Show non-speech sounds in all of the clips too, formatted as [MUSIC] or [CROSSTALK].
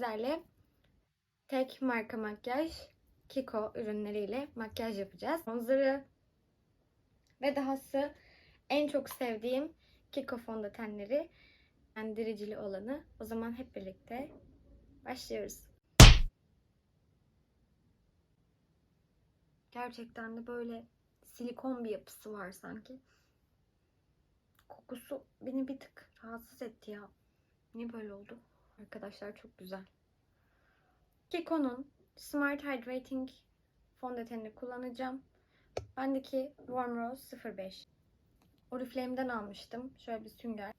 sizlerle tek marka makyaj Kiko ürünleriyle makyaj yapacağız. Bronzer'ı ve dahası en çok sevdiğim Kiko fondötenleri yendiricili olanı. O zaman hep birlikte başlıyoruz. Gerçekten de böyle silikon bir yapısı var sanki. Kokusu beni bir tık rahatsız etti ya. Niye böyle oldu? Arkadaşlar çok güzel. Kiko'nun Smart Hydrating fondötenini kullanacağım. Bendeki Warm Rose 05. Oriflame'den almıştım. Şöyle bir sünger.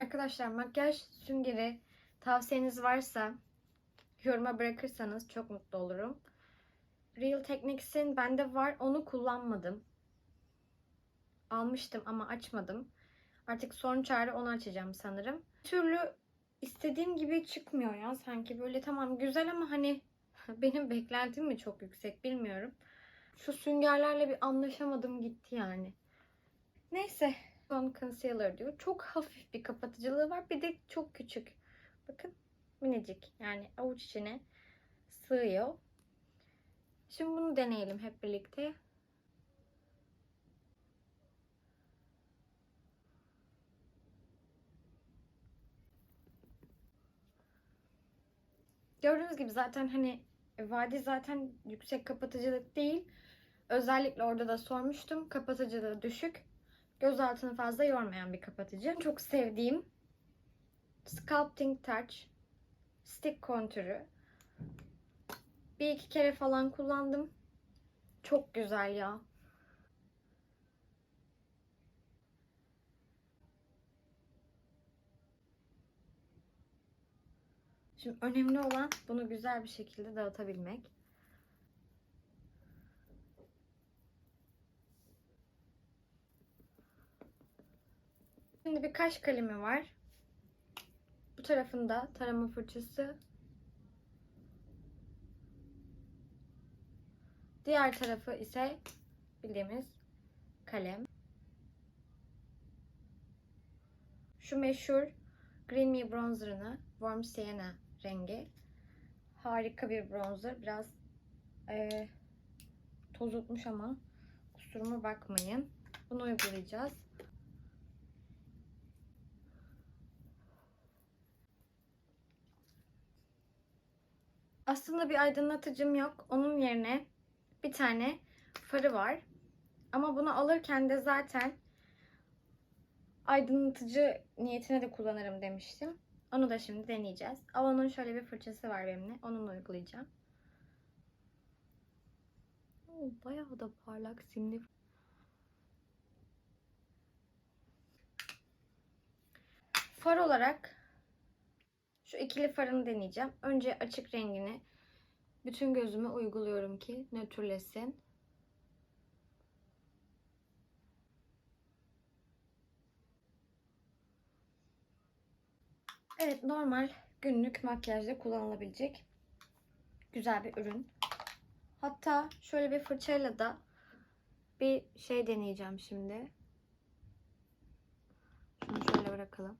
Arkadaşlar makyaj süngeri tavsiyeniz varsa yoruma bırakırsanız çok mutlu olurum. Real Techniques'in bende var. Onu kullanmadım. Almıştım ama açmadım. Artık son çare onu açacağım sanırım. Bir türlü istediğim gibi çıkmıyor ya sanki. Böyle tamam güzel ama hani [LAUGHS] benim beklentim mi çok yüksek bilmiyorum. Şu süngerlerle bir anlaşamadım gitti yani. Neyse. Son concealer diyor. Çok hafif bir kapatıcılığı var. Bir de çok küçük. Bakın minicik. Yani avuç içine sığıyor. Şimdi bunu deneyelim hep birlikte. Gördüğünüz gibi zaten hani vadi zaten yüksek kapatıcılık değil. Özellikle orada da sormuştum. Kapatıcılığı düşük. Göz altını fazla yormayan bir kapatıcı. Çok sevdiğim Sculpting Touch Stick kontürü. Bir iki kere falan kullandım. Çok güzel ya. Şimdi önemli olan bunu güzel bir şekilde dağıtabilmek. Şimdi bir kaş kalemi var. Bu tarafında tarama fırçası. Diğer tarafı ise bildiğimiz kalem. Şu meşhur Green Me bronzerını Warm Sienna rengi. Harika bir bronzer. Biraz e, tozutmuş ama kusuruma bakmayın. Bunu uygulayacağız. Aslında bir aydınlatıcım yok. Onun yerine bir tane farı var. Ama bunu alırken de zaten aydınlatıcı niyetine de kullanırım demiştim. Onu da şimdi deneyeceğiz. Avon'un şöyle bir fırçası var benimle. Onunla uygulayacağım. Oo, bayağı da parlak simli. Far olarak şu ikili farını deneyeceğim. Önce açık rengini bütün gözüme uyguluyorum ki nötrlesin. Evet normal günlük makyajda kullanılabilecek güzel bir ürün. Hatta şöyle bir fırçayla da bir şey deneyeceğim şimdi. Şunu şöyle bırakalım.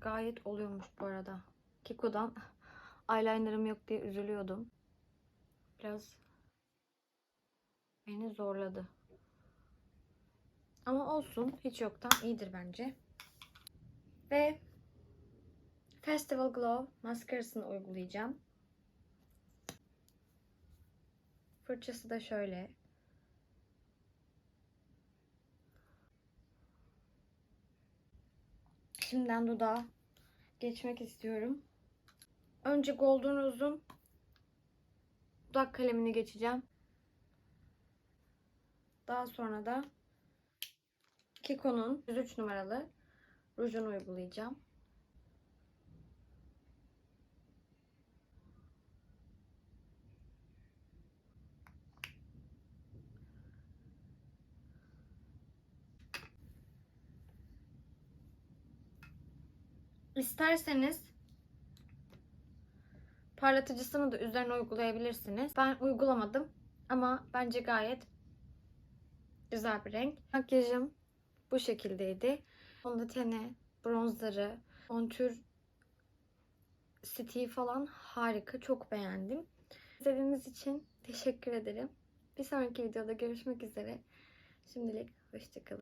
Gayet oluyormuş bu arada. Kiko'dan eyelinerım yok diye üzülüyordum. Biraz beni zorladı. Ama olsun. Hiç yoktan iyidir bence. Ve Festival Glow maskarasını uygulayacağım. Fırçası da şöyle. Şimdiden dudağa geçmek istiyorum. Önce Golden Rose'un dudak kalemini geçeceğim. Daha sonra da Kiko'nun 103 numaralı rujunu uygulayacağım. İsterseniz parlatıcısını da üzerine uygulayabilirsiniz. Ben uygulamadım. Ama bence gayet güzel bir renk. Makyajım bu şekildeydi. Fondöteni, bronzları, kontür stiği falan harika. Çok beğendim. İzlediğiniz için teşekkür ederim. Bir sonraki videoda görüşmek üzere. Şimdilik hoşçakalın.